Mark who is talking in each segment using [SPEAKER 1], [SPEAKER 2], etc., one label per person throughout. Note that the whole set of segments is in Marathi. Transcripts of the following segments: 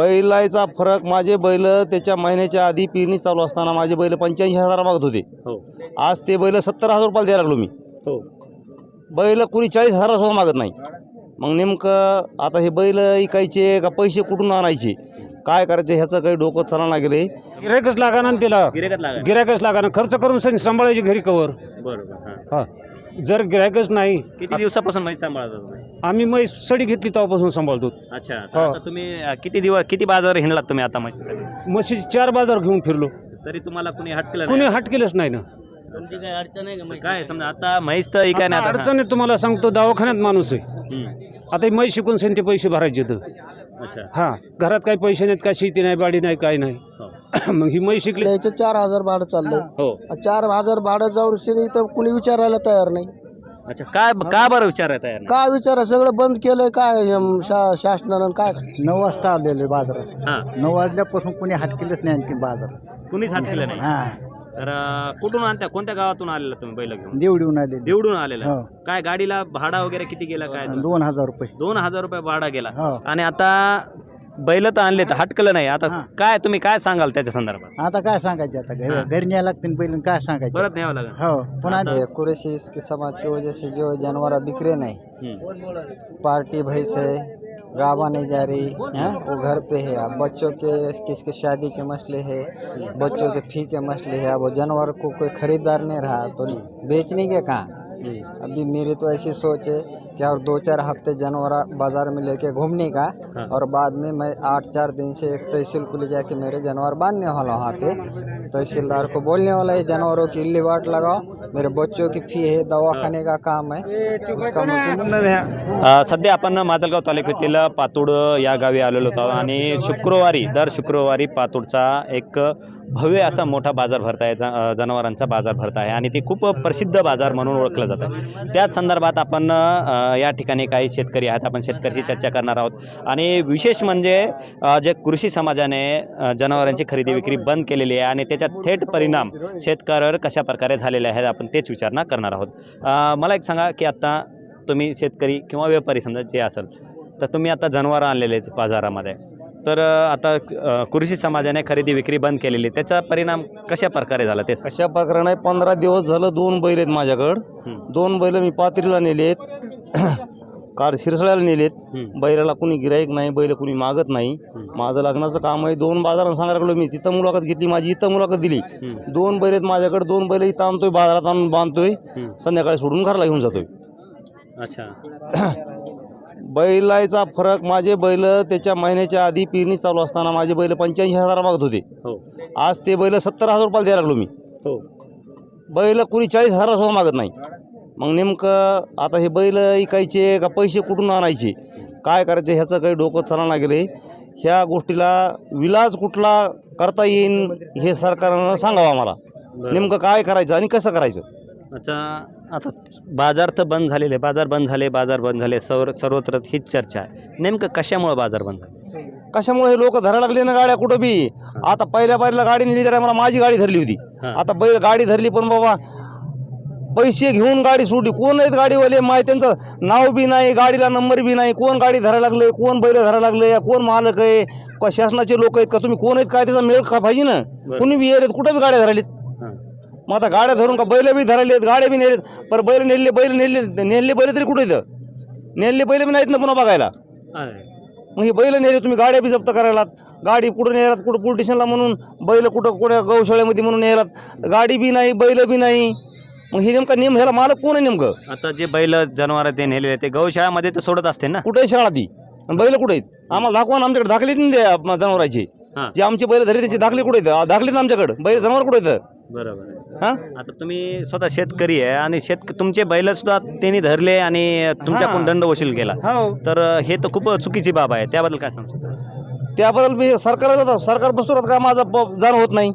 [SPEAKER 1] बैलाचा फरक माझे बैल त्याच्या महिन्याच्या आधी पेरणी चालू असताना माझे बैल पंच्याऐंशी हजार मागत होते.
[SPEAKER 2] हो.
[SPEAKER 1] आज ते बैल सत्तर हजार रुपयाला द्यायला लागलो मी.
[SPEAKER 2] हो.
[SPEAKER 1] बैल कुणी चाळीस हजार सुद्धा मागत नाही. मग नेमकं आता हे बैल इकायचे का पैसे कुठून आणायचे? काय करायचे? ह्याचं काही डोकं चालना गेले
[SPEAKER 3] गिरायकच लागा ना त्याला गिरायकच लागा. ना. खर्च करून सांभाळायची घरी कवर.
[SPEAKER 2] बरोबर हां.
[SPEAKER 3] जर गिरायकच नाही
[SPEAKER 2] किती दिवसापासून म्हैस सांभाळत होता? तुम्ही?
[SPEAKER 3] आम्ही मग सडी घेतली तेव्हापासून सांभाळतो.
[SPEAKER 2] अच्छा तर
[SPEAKER 3] हो.
[SPEAKER 2] आता तुम्ही अं, किती दिवस किती बाजार हिंडलात तुम्ही आता म्हशीसाठी?
[SPEAKER 3] म्हशीचे चार बाजार घेऊन फिरलो.
[SPEAKER 2] तरी तुम्हाला कुणी हट केलं
[SPEAKER 3] कोणी
[SPEAKER 2] नाही?
[SPEAKER 3] हट केलंच नाही ना.
[SPEAKER 2] काय काय समजा आता म्हैस तर काय नाही आता
[SPEAKER 3] अडचण आहे तुम्हाला सांगतो दवाखान्यात माणूस आहे.
[SPEAKER 2] हम्म.
[SPEAKER 3] आता हे म्हैस शिकून सेन ते पैसे भरायचे तर.
[SPEAKER 2] अच्छा.
[SPEAKER 3] हा घरात काही पैसे नाहीत का शेती नाही बाडी नाही काय नाही.
[SPEAKER 2] हो.
[SPEAKER 3] मग ही म्हैस शिकली.
[SPEAKER 4] याचं चार हजार भाडं चाललंय
[SPEAKER 2] हो.
[SPEAKER 4] चार हजार भाडं जाऊन शिरी इथं कुणी विचारायला तयार नाही.
[SPEAKER 2] अच्छा काय का बरं विचार आहे?
[SPEAKER 4] का विचारा सगळं बंद केलंय काय शा शासनानं काय?
[SPEAKER 5] नऊ वाजता आलेले बाजारात.
[SPEAKER 2] हा.
[SPEAKER 5] नऊ वाजल्यापासून कोणी हात केलंच नाही आणखी बाजार
[SPEAKER 2] कुणीच हात केलं नाही?
[SPEAKER 5] हा.
[SPEAKER 2] तर अं, कुठून आणत्या? कोणत्या गावातून आलेला तुम्ही बैल घेऊन?
[SPEAKER 5] देवडीहून आलेले.
[SPEAKER 2] देवडून आलेला.
[SPEAKER 5] हो.
[SPEAKER 2] काय गाडीला भाडा वगैरे किती गेला काय
[SPEAKER 5] दोन हजार रुपये.
[SPEAKER 2] दोन हजार रुपये भाडा गेला.
[SPEAKER 5] हो.
[SPEAKER 2] आणि आता बैल तर आणले तर हटकलं नाही. आता
[SPEAKER 5] हा.
[SPEAKER 2] काय तुम्ही काय सांगाल त्याच्या संदर्भात?
[SPEAKER 5] आता काय सांगायचे आता?
[SPEAKER 2] हा.
[SPEAKER 5] घरी घरी न्याय लागते पहिलं काय सांगायचं?
[SPEAKER 2] परत न्यावं लागेल.
[SPEAKER 5] हो. पुन्हा
[SPEAKER 2] आता-
[SPEAKER 4] ये इसके समाज की वजह से जो जानवर बिक्रे नहीं.
[SPEAKER 2] हम्म.
[SPEAKER 4] पार्टी भैंस है गावा नहीं जा रही है? वो घर पे है। अब बच्चों के किसके शादी के मसले है बच्चों के फ़ी के मसले है। अब वो जानवर को कोई खरीदार नहीं रहा तो बेचने के कहाँ अभी मेरी तो ऐसी सोच है कि और दो चार हफ़्ते जानवर बाज़ार में लेके घूमने का
[SPEAKER 2] हाँ।
[SPEAKER 4] और बाद में मैं आठ चार दिन से एक तहसील को ले जाके मेरे जानवर बांधने वाला वहाँ पे तहसीलदार को बोलने वाला है जानवरों की इल्ली बाट लगाओ। मेरे बच्चों की फी है दवा खाने का काम है। उसका मुझे
[SPEAKER 2] अ, सध्या आपण माजलगाव तालुक्यातील पातूड या गावी आलेलो आहोत आणि शुक्रवारी दर शुक्रवारी पातूडचा एक भव्य असा मोठा बाजार भरत आहे ज- अ, जनावरांचा बाजार भरत आहे आणि ते खूप प्रसिद्ध बाजार म्हणून ओळखलं जातं. त्याच संदर्भात आपण अ, या ठिकाणी काही शेतकरी आहेत आपण शेतकऱ्याशी चर्चा करणार आहोत. आणि विशेष म्हणजे अ, जे कृषी समाजाने अ, जनावरांची खरेदी विक्री बंद केलेली आहे आणि त्याचा थेट परिणाम शेतकऱ्यावर कशा प्रकारे झालेले आहेत आपण तेच विचारणा करणार आहोत. मला एक सांगा की आत्ता तुम्ही शेतकरी किंवा व्यापारी समजा जे असेल तर तुम्ही आता जनावरं आणलेले आहेत बाजारामध्ये. तर आता कृषी समाजाने खरेदी विक्री बंद केलेली आहे. त्याचा परिणाम कशा प्रकारे झाला ते
[SPEAKER 1] अशा प्रकारे पंधरा दिवस झालं दोन बैल आहेत माझ्याकडं. दोन बैल मी पात्रीला नेलेत कार शिरसळ्याला नेलेत. बैलाला कुणी गिराईक नाही बैल कुणी मागत नाही. माझं लग्नाचं काम आहे. दोन बाजारात सांगायला लागलो मी तिथं मुलाखत घेतली माझी इथं मुलाखत दिली. दोन बैल आहेत माझ्याकडे दोन बैल इथं आणतोय बाजारात आणून बांधतोय. संध्याकाळी सोडून घरला घेऊन जातोय.
[SPEAKER 2] अच्छा.
[SPEAKER 1] बैलाचा फरक माझे बैल त्याच्या महिन्याच्या आधी पेरणी चालू असताना माझे बैल पंच्याऐंशी हजार मागत होते.
[SPEAKER 2] हो.
[SPEAKER 1] आज ते बैल सत्तर हजार रुपयाला द्यायला लागलो मी.
[SPEAKER 2] हो.
[SPEAKER 1] बैल कुणी चाळीस हजार मागत नाही. मग नेमकं आता हे बैल इकायचे का पैसे कुठून आणायचे? काय करायचे? ह्याचं काही डोकं चालना गेले ह्या गोष्टीला विलाज कुठला करता येईन हे सरकारनं सांगावं आम्हाला. नेमकं काय करायचं आणि कसं करायचं?
[SPEAKER 2] अच्छा आता बाजार तर बंद झालेले बाजार बंद झाले बाजार बंद झाले सर्व सर्वत्र हीच चर्चा आहे. नेमकं कशामुळे बाजार बंद झाले?
[SPEAKER 1] कशामुळे हे लोक धरायला लागले ना गाड्या कुठं बी? आता पहिल्या पहिल्या गाडी नेली तर मला माझी गाडी धरली होती. आता बैल गाडी धरली पण बाबा पैसे घेऊन गाडी सोडली. कोण आहेत गाडीवाले? माय त्यांचं नाव बी नाही गाडीला नंबर बी नाही. कोण गाडी धरायला लागले? कोण बैल धरायला लागले? कोण मालक आहे? का शासनाचे लोक आहेत? का तुम्ही कोण आहेत? काय त्याचा मेळ का पाहिजे ना? कुणी बी येत कुठं बी गाड्या धरालीत
[SPEAKER 2] हां.
[SPEAKER 1] मग आता गाड्या धरून का बैल बी धरालेत गाड्या बी नेलेत. पण बैल नेले बैल नेले नेले बैल तरी कुठे येतं नेले बैल बी नाहीत ना पुन्हा बघायला. मग ही बैल नेले तुम्ही गाड्या बी जप्त करायला गाडी कुठं नेलात कुठं पोलीस स्टेशनला म्हणून बैल कुठं कुठं गौशाळेमध्ये म्हणून नेलात. गाडी बी नाही बैल बी नाही. मग हे नेमका नेम ह्याला मालक कोण आहे नेमकं?
[SPEAKER 2] आता जे बैल जनावर ते नेलेले ते गौशाळामध्ये तर सोडत असते ना?
[SPEAKER 1] कुठे शाळा ती आणि बैल कुठे आहेत? आम्हाला दाखवा ना आमच्याकडे दाखलेत ना ते आप- जनावरांचे.
[SPEAKER 2] हां.
[SPEAKER 1] जे आमचे बैल धरले त्याचे दाखले कुठे आहेत? दाखलेत ना आमच्याकडे. बैल जनावर कुठे आहेत?
[SPEAKER 2] बरोबर आहे.
[SPEAKER 1] हां?
[SPEAKER 2] आता तुम्ही स्वतः शेतकरी आहे आणि शेत तुमचे बैल सुद्धा त्यांनी धरले आणि तुमच्याकडून. दंड वसूल केला.
[SPEAKER 1] हो.
[SPEAKER 2] तर हे तर खूप चुकीची बाब आहे. त्याबद्दल काय सांगतो
[SPEAKER 1] त्याबद्दल मी सरकार सरकार बसतो का? माझा प- जाण होत नाही.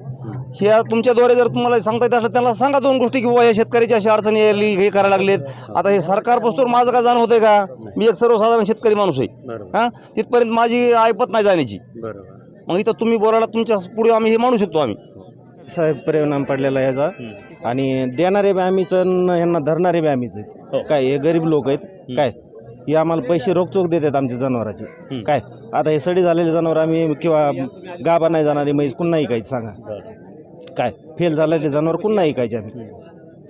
[SPEAKER 1] ह्या तुमच्याद्वारे जर तुम्हाला सांगता येत असलं त्यांना सांगा दोन गोष्टी की बाबा या शेतकऱ्याची अशी अडचणी आली हे करायला लागलेत. आता हे सरकार बसतो माझं का जाण होतंय का? मी एक सर्वसाधारण शेतकरी माणूस आहे. हां? तिथपर्यंत माझी ऐपत नाही जाण्याची.
[SPEAKER 2] बरोबर.
[SPEAKER 1] मग इथं तुम्ही बोलायला तुमच्यापुढे आम्ही हे मानू शकतो आम्ही.
[SPEAKER 5] साहेब परिणाम पडलेला याचा. आणि देणारे बी आम्हीच ह्यांना धरणारे बी आम्हीच
[SPEAKER 2] हो.
[SPEAKER 5] आहेत काय हे गरीब लोक आहेत? काय? ही आम्हाला पैसे रोखचोक देतात आमच्या जनावराचे.
[SPEAKER 2] हं.
[SPEAKER 5] काय? आता हे सडी झालेले जनावर आम्ही किंवा गाभा नाही जाणारी म्हैस कुठं ऐकायची सांगा. काय फेल झालेले जनावर कुठं ऐकायचे आम्ही?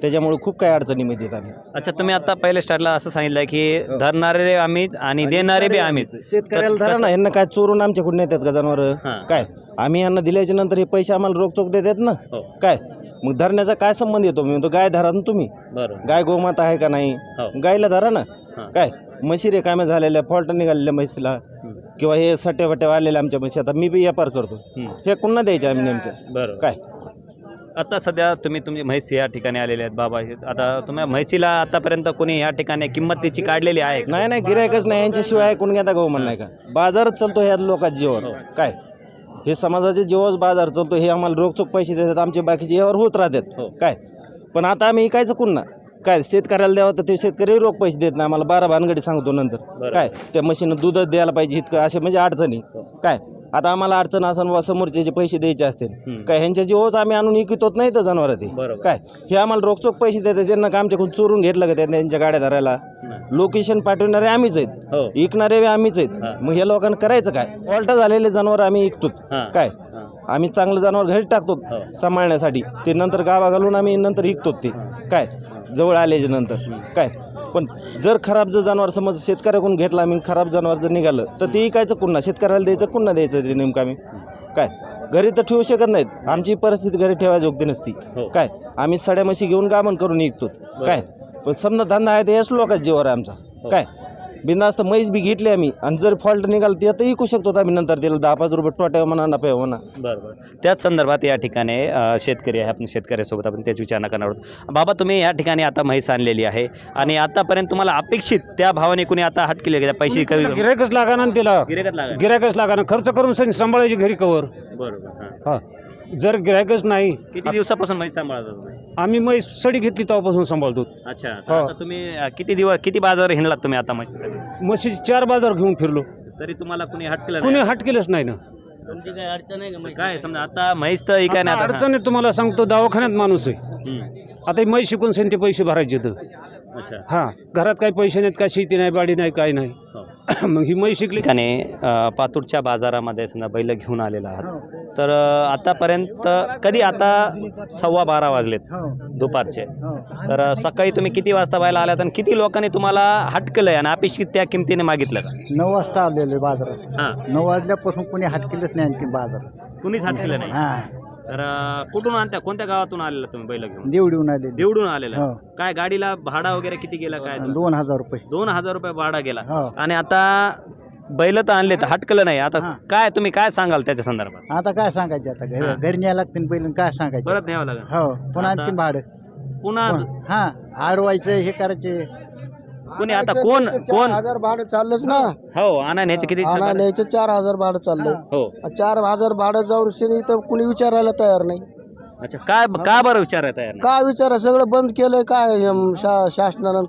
[SPEAKER 5] त्याच्यामुळे खूप काही अडचणीमध्ये येत आम्ही.
[SPEAKER 2] अच्छा तुम्ही आता पहिले स्टार्टला असं सांगितलं की धरणारे आम्हीच आणि देणारे बी आम्हीच.
[SPEAKER 5] शेतकऱ्याला धरा ना यांना काय चोरून आमच्याकडून येतात का जनावर?
[SPEAKER 2] हां.
[SPEAKER 5] काय? आम्ही यांना दिल्याच्या नंतर हे पैसे आम्हाला रोखचोक देतात ना?
[SPEAKER 2] हो.
[SPEAKER 5] काय? मग धरण्याचा काय संबंध येतो? मी म्हणतो गाय धरा ना तुम्ही.
[SPEAKER 2] बरोबर.
[SPEAKER 5] गाय गोमाता आहे का नाही?
[SPEAKER 2] हो.
[SPEAKER 5] गायला धरा ना.
[SPEAKER 2] हां.
[SPEAKER 5] काय? म्हशी रे कामे झालेल्या फॉल्ट निघालेल्या म्हशीला.
[SPEAKER 2] हं.
[SPEAKER 5] किंवा हे सट्ट्या फट्ट्या आलेल्या आमच्या म्हशी. आता मी बी व्यापार करतो.
[SPEAKER 2] हं.
[SPEAKER 5] हे कुणा द्यायचे आम्ही नेमकं?
[SPEAKER 2] बरोबर.
[SPEAKER 5] काय?
[SPEAKER 2] आता सध्या तुम्ही तुमची म्हैस या ठिकाणी आलेले आहेत बाबा. हे- आता तुम्ही म्हैसीला आतापर्यंत कोणी या ठिकाणी किंमत त्याची काढलेली आहे का?
[SPEAKER 5] नाही नाही गिरायकच नाही. यांच्याशिवाय कोण घेता गहू नाही का? बाजारच चालतो ह्या लोकांच्या जीवावर.
[SPEAKER 2] हो.
[SPEAKER 5] काय? हे समाजाच्या जीवावर बाजार चालतो हे आम्हाला रोखचोक पैसे देतात आमचे बाकीचे यावर होत राहतात.
[SPEAKER 2] हो.
[SPEAKER 5] काय? पण आता आम्ही ऐकायचं कुणा काय शेतकऱ्याला द्यावं तर ते शेतकरी रोख पैसे देत नाही. आम्हाला बारा भानगडी सांगतो नंतर.
[SPEAKER 2] बरं.
[SPEAKER 5] काय? त्या म्हशीनं दूधच द्यायला पाहिजे इतकं असे म्हणजे अडचणी.
[SPEAKER 2] हो.
[SPEAKER 5] काय? आता आम्हाला अडचण असं वा समोरचे जे पैसे द्यायचे असतील. काय ह्यांच्या जीवच आम्ही आणून इकितोत नाही तर जनावर ते. काय हे आम्हाला रोखचोक पैसे देतात त्यांना का आमच्याकडून चोरून घेतलं का त्यांनी त्यांच्या गाड्या धरायला. लोकेशन पाठवणारे आम्हीच आहेत.
[SPEAKER 2] हो.
[SPEAKER 5] विकणारे बी आम्हीच. आहेत. मग या लोकांना करायचं काय? ऑल्ट झालेले जनावर आम्ही विकतो
[SPEAKER 2] हां.
[SPEAKER 5] काय. आम्ही चांगलं जनावर घरी टाकतो
[SPEAKER 2] हो.
[SPEAKER 5] सांभाळण्यासाठी. ते नंतर गावा घालून आम्ही नंतर विकतो ते. काय? जवळ आल्याच्यानंतर. काय? पण जर खराब जर जनावर समज शेतकऱ्याकडून घेतला आम्ही खराब जनावर जर निघालं तर ते विकायचं पुन्हा शेतकऱ्याला द्यायचं पुन्हा द्यायचं ते नेमकं आम्ही? काय? घरी तर ठेवू शकत नाहीत. आमची परिस्थिती घरी ठेवायची योग्य नसती.
[SPEAKER 2] हो.
[SPEAKER 5] काय? आम्ही सड्या म्हशी घेऊन गामन करून निघतो. काय? पण समजा धंदा आहे ते याच लोकांच्या जीवावर आहे आमचा. काय? बिंदास्त म्हैस बी घेतली आम्ही. आणि जर फॉल्ट निघाल ते आता विकू शकतो आम्ही नंतर त्याला दहा पाच रुपये टोट्या म्हणा नफा म्हणा.
[SPEAKER 2] बरं बरं. त्याच संदर्भात या ठिकाणी अ, शेतकरी आहे आपण शेतकऱ्यासोबत आपण त्याची विचारणा करणार आहोत. बाबा तुम्ही या ठिकाणी आता म्हैस आणलेली आहे. आणि आतापर्यंत तुम्हाला अपेक्षित त्या भावाने कुणी आता हट केली का? पैसे कमी
[SPEAKER 3] गिरायकच लागा ना त्याला
[SPEAKER 2] गिरेकच लागेल
[SPEAKER 3] गिरायकच लागा ना खर्च करून सांभाळायची घरी कवर.
[SPEAKER 2] बरोबर हां.
[SPEAKER 3] जर गिरायकच नाही
[SPEAKER 2] किती दिवसापासून म्हैस सांभाळता
[SPEAKER 3] आम्ही म्हैस सडी घेतली तेव्हापासून सांभाळतो.
[SPEAKER 2] अच्छा तर
[SPEAKER 3] हो.
[SPEAKER 2] आता तुम्ही अ, किती दिवस किती बाजार हिंडलात तुम्ही आता म्हशीसाठी?
[SPEAKER 3] म्हशीचे चार बाजार घेऊन फिरलो.
[SPEAKER 2] तरी तुम्हाला कुणी हट केलं
[SPEAKER 3] कोणी
[SPEAKER 2] नाही?
[SPEAKER 3] हट केलंच नाही ना.
[SPEAKER 2] तुमची काय अडचण आहे का काय समजा आता म्हैस तर काय नाही आता
[SPEAKER 3] अडचण आहे तुम्हाला सांगतो दवाखान्यात माणूस आहे. आता ही म्हैस शिकून सेन ते पैसे भरायचे तर
[SPEAKER 2] अच्छा.
[SPEAKER 3] हा घरात काही पैसे नाहीत का शेती नाही बाडी नाही काय नाही.
[SPEAKER 2] हो.
[SPEAKER 3] मग ही म्हैस शिकली.
[SPEAKER 2] ठिकाणी अ, पातूरच्या बाजारामध्ये समजा बैल घेऊन आलेला आहात. तर आतापर्यंत कधी आता सव्वा बारा वाजलेत दुपारचे. तर सकाळी तुम्ही किती वाजता बायला आल्यात आणि किती लोकांनी तुम्हाला हटकलंय आणि अपेक्षित त्या किमतीने मागितलं का?
[SPEAKER 5] नऊ वाजता आलेले बाजारात.
[SPEAKER 2] हां.
[SPEAKER 5] नऊ वाजल्यापासून कोणी हटकेलच नाही आणखी बाजारात.
[SPEAKER 2] कुणीच हटकलं नाही?
[SPEAKER 5] हा.
[SPEAKER 2] तर कुठून आणत्या कोणत्या गावातून आलेला तुम्ही बैल घेऊन?
[SPEAKER 5] देवडीहून आलेले
[SPEAKER 2] निवडून आलेला
[SPEAKER 5] हो.
[SPEAKER 2] काय गाडीला भाडा वगैरे किती गेला काय
[SPEAKER 5] दोन हजार रुपये.
[SPEAKER 2] दोन हजार रुपये भाडा गेला.
[SPEAKER 5] हो.
[SPEAKER 2] आणि आता बैल तर आणले तर हटकलं नाही. आता
[SPEAKER 5] हां.
[SPEAKER 2] काय तुम्ही काय सांगाल त्याच्या संदर्भात?
[SPEAKER 5] आता काय सांगायचे आता? घरी
[SPEAKER 2] हा.
[SPEAKER 5] घरी न्यायला लागतील पहिलं काय सांगायचं?
[SPEAKER 2] परत न्यावं लागेल.
[SPEAKER 5] हो पुन्हा
[SPEAKER 2] आता-
[SPEAKER 5] आणखीन भाडं.
[SPEAKER 2] पुन्हा
[SPEAKER 5] हा आडवायचं हे करायचे.
[SPEAKER 2] कोणी आता कोण कोण?
[SPEAKER 6] हजार भाडं चाललंच ना.
[SPEAKER 2] हो आणा न्यायचे किती?
[SPEAKER 6] आणा न्यायचं चार हजार भाडं चाललंय.
[SPEAKER 2] हो.
[SPEAKER 6] चार हजार भाडं जाऊन शिरी तर कुणी विचारायला तयार नाही.
[SPEAKER 2] अच्छा काय का बरं विचारायला तयार नाही?
[SPEAKER 6] काय विचारा? सगळं बंद केलंय काय अं, शा- शासनानं